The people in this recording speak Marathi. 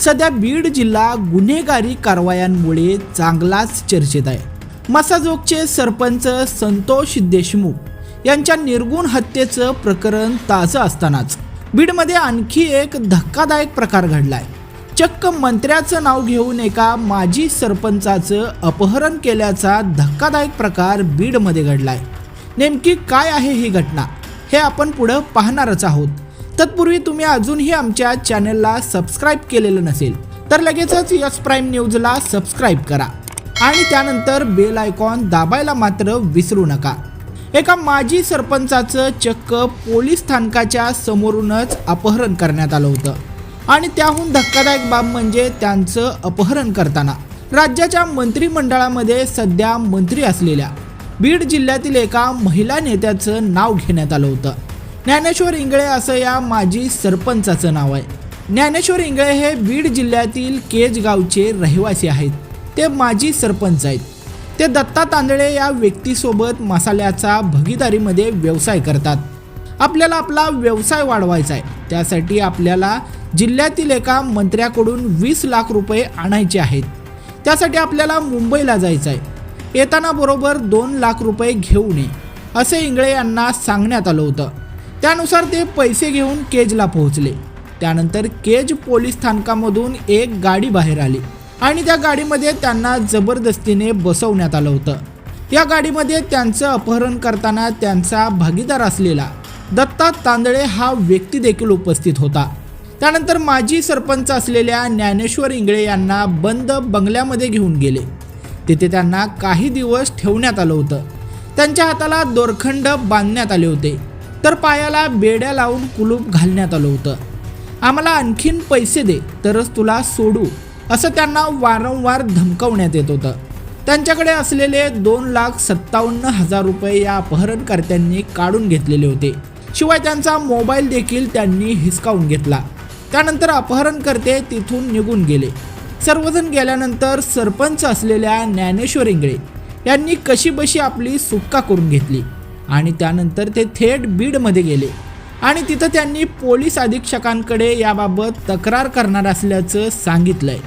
सध्या बीड जिल्हा गुन्हेगारी कारवायांमुळे चांगलाच चर्चेत आहे. मसाजोगचे सरपंच संतोष देशमुख यांच्या निर्गुण हत्येचं प्रकरण ताजं असतानाच बीडमध्ये आणखी एक धक्कादायक प्रकार घडलाय. चक्क मंत्र्याचं नाव घेऊन एका माजी सरपंचाचं अपहरण केल्याचा धक्कादायक प्रकार बीडमध्ये घडलाय. नेमकी काय आहे ही घटना हे आपण पुढं पाहणारच आहोत. तत्पूर्वी तुम्ही अजूनही आमच्या चॅनलला सबस्क्राईब केलेलं नसेल तर लगेचच यस प्राईम न्यूजला सबस्क्राईब करा. आणि त्यानंतर बेल आयकॉन दाबायला मात्र विसरू नका. एका माजी सरपंचाचं चक्क पोलीस स्थानकाच्या समोरूनच अपहरण करण्यात आलं होतं. आणि त्याहून धक्कादायक बाब म्हणजे त्यांचं अपहरण करताना. राज्याच्या मंत्रिमंडळामध्ये सध्या मंत्री असलेल्या बीड जिल्ह्यातील एका महिला नेत्याचं नाव घेण्यात आलं होतं. ज्ञानेश्वर इंगळे असं या माजी सरपंचाचं नाव आहे. ज्ञानेश्वर इंगळे हे बीड जिल्ह्यातील केज गावचे रहिवासी आहेत. ते माजी सरपंच आहेत. ते दत्ता तांदळे या व्यक्तीसोबत मसाल्याचा भगीदारीमध्ये व्यवसाय करतात. आपल्याला आपला व्यवसाय वाढवायचा आहे. त्यासाठी आपल्याला जिल्ह्यातील एका मंत्र्याकडून वीस लाख रुपये आणायचे आहेत. त्यासाठी आपल्याला मुंबईला जायचं आहे. येताना बरोबर दोन लाख रुपये घेऊ नये असे इंगळे यांना सांगण्यात आलं होतं. त्यानुसार ते पैसे घेऊन केजला पोहोचले. त्यानंतर केज पोलीस स्थानकामधून एक गाडी बाहेर आली आणि त्या गाडीमध्ये त्यांना जबरदस्तीने बसवण्यात आलं होतं. या गाडीमध्ये त्यांचं अपहरण करताना त्यांचा भागीदार असलेला दत्ता तांदळे हा व्यक्ती देखील उपस्थित होता. त्यानंतर माजी सरपंच असलेल्या ज्ञानेश्वर इंगळे यांना बंद बंगल्यामध्ये घेऊन गेले. तिथे त्यांना काही दिवस ठेवण्यात आलं होतं. त्यांच्या हाताला दोरखंड बांधण्यात आले होते. तर पायाला बेड्या लावून कुलूप घालण्यात आलं होतं. आम्हाला आणखीन पैसे दे तरच तुला सोडू असं त्यांना वारंवार धमकावण्यात येत होतं. त्यांच्याकडे असलेले दोन लाख सत्तावन्न हजार रुपये या अपहरणकर्त्यांनी काढून घेतलेले होते. शिवाय त्यांचा मोबाईल देखील त्यांनी हिसकावून घेतला. त्यानंतर अपहरणकर्ते तिथून निघून गेले. सर्वजण गेल्यानंतर सरपंच असलेल्या ज्ञानेश्वर इंगळे यांनी कशीबशी आपली सुटका करून घेतली. आणि त्यानंतर ते थेट बीडमध्ये गेले. आणि तिथं त्यांनी पोलीस अधीक्षकांकडे याबाबत तक्रार करणार असल्याचं सांगितलंय.